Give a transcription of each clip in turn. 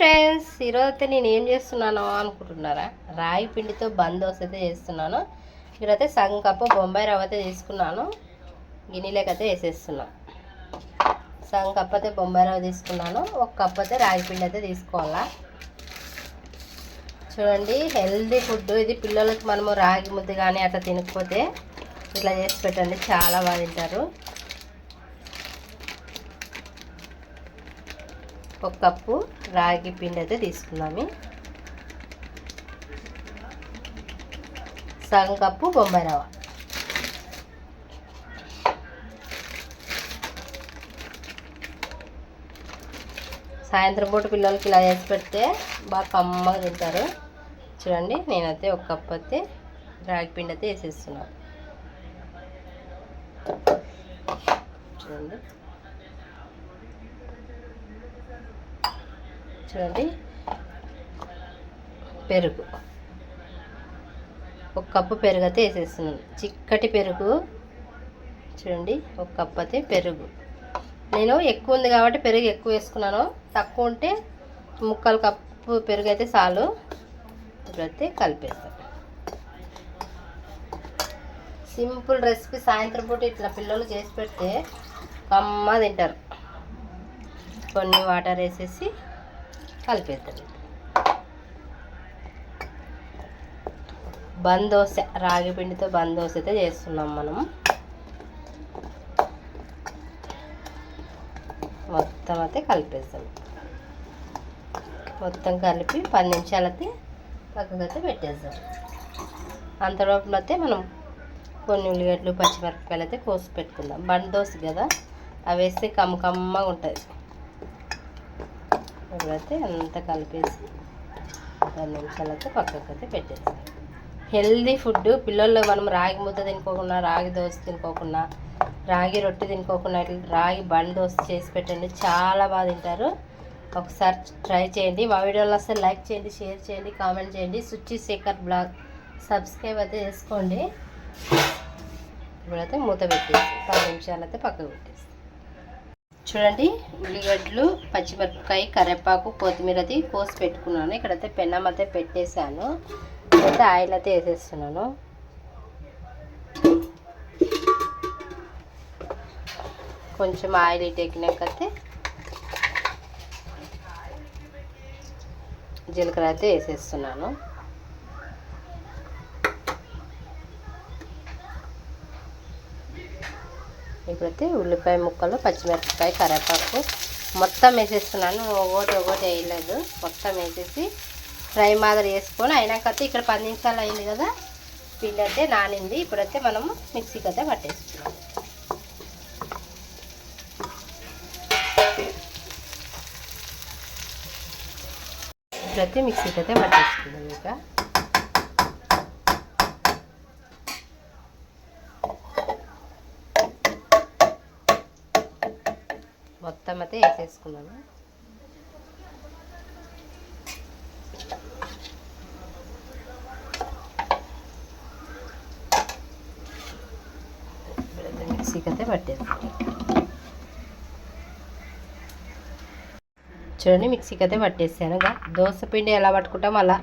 Friends ఈరోజు అయితే నేను ఏం చేస్తున్నాను అనుకుంటున్నారా? రాయి పిండితో బందోస్ అయితే చేస్తున్నాను. ఇక్కడైతే సగం కప్పు బొంబాయి రవ్వ అయితే తీసుకున్నాను. గిన్నెలోకి అయితే వేసేస్తున్నాను సగం కప్పు అయితే బొంబాయి రవ్వ తీసుకున్నాను. ఒక కప్పు అయితే రాగి పిండి అయితే తీసుకోవాలా? చూడండి హెల్దీ ఫుడ్ ఇది పిల్లలకి మనము రాగి ముద్ద కానీ అట్లా తినకపోతే ఇట్లా చేసి పెట్టండి. చాలా బాగా తింటారు. ఒక కప్పు రాగి పిండి అయితే తీసుకున్నాము. సగం కప్పు బొంబాయి రవ్వ. సాయంత్రం పూట పిల్లలకి ఇలా చేసి పెడితే బాగా కమ్మగా తింటారు. చూడండి నేనైతే ఒక కప్పు అయితే రాగి పిండి అయితే వేసేస్తున్నాను. చూడండి. చూడండి. పెరుగు. ఒక కప్పు పెరుగు అయితే వేసేస్తున్నాను. చిక్కటి పెరుగు. చూడండి ఒక కప్పు అయితే పెరుగు. నేను ఎక్కువ ఉంది కాబట్టి పెరుగు ఎక్కువ వేసుకున్నాను. తక్కువ ఉంటే ముక్కలు కప్పు పెరుగు అయితే చాలు. ఇప్పుడైతే కలిపేస్తాను. సింపుల్ రెసిపీ సాయంత్రం పూట ఇట్లా పిల్లలు చేసి పెడితే కమ్మ తింటారు. కొన్ని వాటర్ వేసేసి కలిపేద్దాం. బందోస రాగి పిండితో బందోస అయితే చేస్తున్నాం మనం. మొత్తం అయితే కలిపేస్తాం మొత్తం కలిపి పది నిమిషాలైతే పక్కకైతే పెట్టేద్దాం. అంతలోపల అయితే మనం కొన్ని ఉల్లిగడ్డలు పచ్చిమిరపకాయలు అయితే కోసి పెట్టుకుందాం. బందోస కదా అవి వేస్తే కమ్మ కమ్మగా ఉంటుంది. ఇప్పుడైతే అంత కలిపేసి పది నిమిషాలతో పక్కకైతే పక్కకు అయితే పెట్టేస్తాం. హెల్దీ ఫుడ్ పిల్లల్లో మనం రాగి ముద్ద తినుకోకుండా రాగి దోశ తినుకోకుండా రాగి రొట్టె తినుకోకుండా ఇట్లా రాగి బండి దోశ చేసి పెట్టండి. చాలా బాగా తింటారు. ఒకసారి ట్రై చేయండి. మా వీడియోలో వస్తే లైక్ చేయండి షేర్ చేయండి కామెంట్ చేయండి. సుచి శేఖర్ బ్లాగ్ సబ్స్క్రైబ్ అయితే చేసుకోండి. ఇప్పుడైతే మూత పెట్టేసి పది నిమిషాలు అయితే పక్కకు పెట్టేసి చూడండి ఉల్లిగడ్డలు పచ్చిమిరపకాయ కరివేపాకు కొత్తిమీర అయితే కోసి పెట్టుకున్నాను. ఇక్కడైతే పెనం అయితే పెట్టేశాను. అయితే ఆయిల్ అయితే వేసేస్తున్నాను. కొంచెం ఆయిల్ ఇటు ఎక్కినాకైతే జీలకర్ర అయితే వేసేస్తున్నాను. ఇప్పుడైతే ఉల్లిపాయ ముక్కలు పచ్చిమిరపకాయ కరివేపాకు. మొత్తం వేసేస్తున్నాను. ఒకటి ఒకటి వేయలేదు. మొత్తం వేసేసి ఫ్రై మాదిరి వేసుకొని అయినాకైతే ఇక్కడ పది నిమిషాలు అయింది కదా. పిండి అయితే నానింది. ఇప్పుడైతే మనము మిక్సీకి అయితే పట్టేసుకున్నాం ఇప్పుడైతే మిక్సీకి అయితే పట్టేసుకుందాం ఇంకా. మొత్తం అయితే వేసేసుకున్నాను మిక్సీకైతే మిక్సీకి అయితే చూడండి మిక్సీకి అయితే పట్టేసాను దోశ పిండి ఎలా పట్టుకుంటాం అలా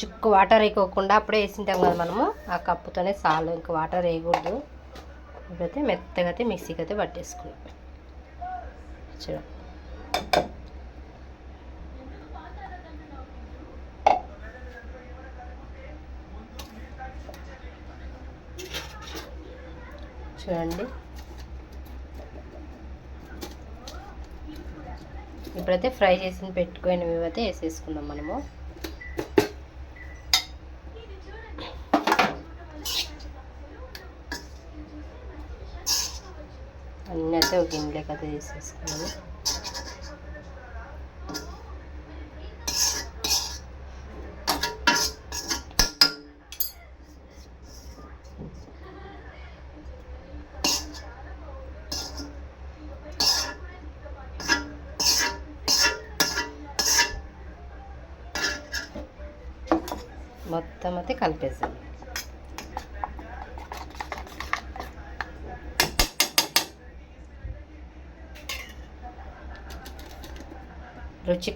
చుక్కు వాటర్ వేయకోకుండా అప్పుడే వేసింటాం కదా మనము. ఆ కప్పుతోనే సాలు ఇంకా వాటర్ వేయకూడదు. ఇప్పుడైతే మెత్తగా అయితే మిక్సీకి అయితే పట్టేసుకున్నాం చూడండి చూడండి. ఇప్పుడైతే ఫ్రై చేసి పెట్టుకొని అయితే వేసేసుకుందాం మనము. అన్నీ అయితే ఒక గిన్నెలోకి అయితే వేసేసుకున్నాము మొత్తం అయితే కలిపేసాను రుచి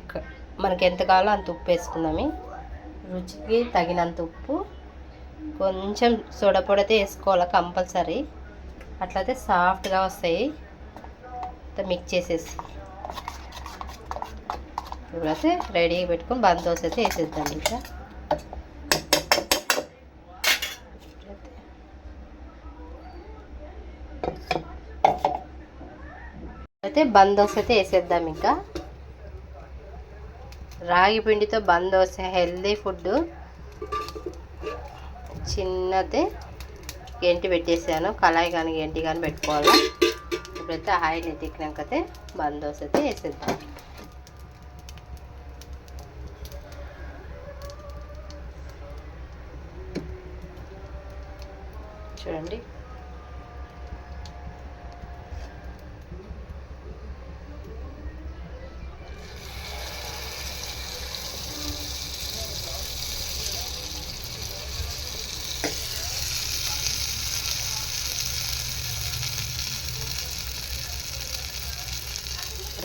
మనకి ఎంత కావాలో అంత ఉప్పు వేసుకుందాము. రుచికి తగినంత ఉప్పు కొంచెం సోడపొడి వేసుకోవాలి కంపల్సరీ. అట్లయితే సాఫ్ట్గా వస్తాయి. మిక్స్ చేసేసి. ఇప్పుడైతే రెడీగా పెట్టుకొని బంద్ దోశ అయితే వేసేద్దాం ఇంకా. అయితే బంద్ దోశ అయితే వేసేద్దాం ఇంకా. రాగి పిండితో బందోస హెల్దీ ఫుడ్ చిన్నది గెంటి పెట్టేసాను కళాయి కానీ గెంటి కానీ పెట్టుకోవాలి. ఇప్పుడైతే ఆయిల్ ఎత్తికినాకైతే బందోస అయితే వేసేద్దాం. చూడండి.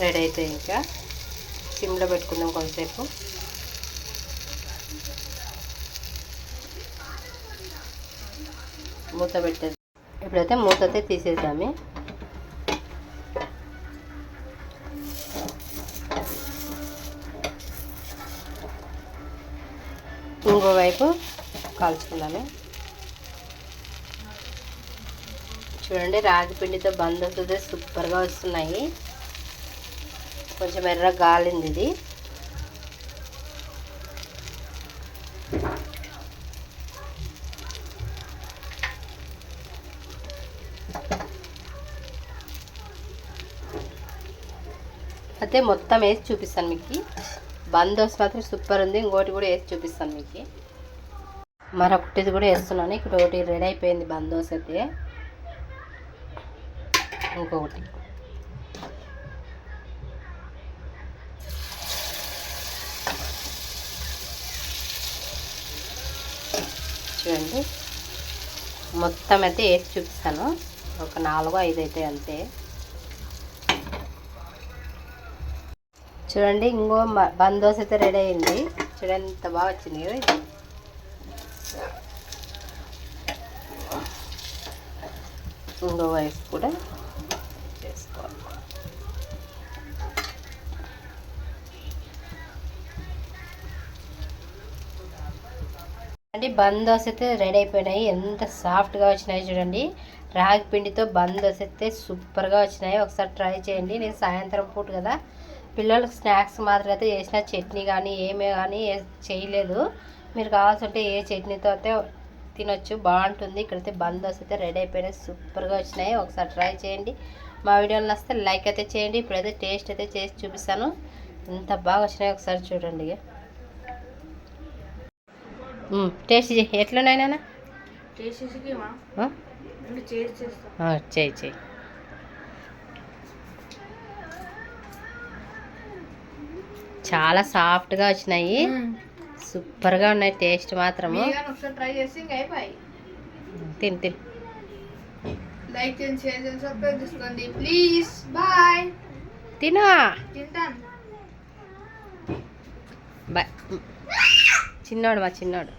రెడీ అయితే ఇంకా. సిమ్లో పెట్టుకుందాం కొంతసేపు. మూత పెట్టేది ఇప్పుడైతే మూత అయితే తీసేద్దాము. ఇంకోవైపు కాల్చుకుందామే. చూడండి రాగి పిండితో బంద్ అవుతుంది సూపర్గా వస్తున్నాయి. కొంచెం ఎర్ర గాలింది ఇది. అయితే మొత్తం వేసి చూపిస్తాను మీకు. బందోస్ మాత్రం సూపర్ ఉంది. ఇంకోటి కూడా వేసి చూపిస్తాను మీకు. మరొకటిది కూడా వేస్తున్నాను. ఇక్కడ ఒకటి రెడీ అయిపోయింది బందోస్ అయితే. ఇంకొకటి. చూడండి. మొత్తం అయితే వేసి చూపిస్తాను. ఒక నాలుగు ఐదు అయితే అంతే. చూడండి ఇంకో బందోస్ అయితే రెడీ అయింది. చూడండి ఎంత బాగా వచ్చింది కదా ఇది. ఇంకో వైపు కూడా. అంటే బందోస్ అయితే రెడీ అయిపోయినాయి. ఎంత సాఫ్ట్గా వచ్చినాయి చూడండి. రాగి పిండితో బందోస్ అయితే సూపర్గా వచ్చినాయి. ఒకసారి ట్రై చేయండి. నేను సాయంత్రం పూట కదా. పిల్లలకు స్నాక్స్ మాత్రం అయితే చేసిన చట్నీ కానీ ఏమే కానీ ఏ- చేయలేదు. మీరు కావాల్సింటే ఏ చట్నీతో అయితే తినొచ్చు. బాగుంటుంది. ఇక్కడైతే బందోస్ అయితే రెడీ అయిపోయినాయి. సూపర్గా వచ్చినాయి. ఒకసారి ట్రై చేయండి. మా వీడియోలు నచ్చితే లైక్ అయితే చేయండి. ఇప్పుడైతే టేస్ట్ అయితే చేసి చూపిస్తాను. ఎంత బాగా వచ్చినాయి ఒకసారి చూడండి. టేస్ట్ చేయి. ఎట్లున్నాయి నాన్న? చేయి చేయి. చాలా సాఫ్ట్గా వచ్చినాయి. సూపర్గా ఉన్నాయి టేస్ట్ మాత్రము. ట్రై చేసి తిని తిని. లైక్ చేయండి షేర్ చేయండి సబ్స్క్రైబ్ చేసుకోండి. ప్లీజ్ బాయ్ తినా? తింటాను. బాయ్ చిన్నోడు మా చిన్నోడు.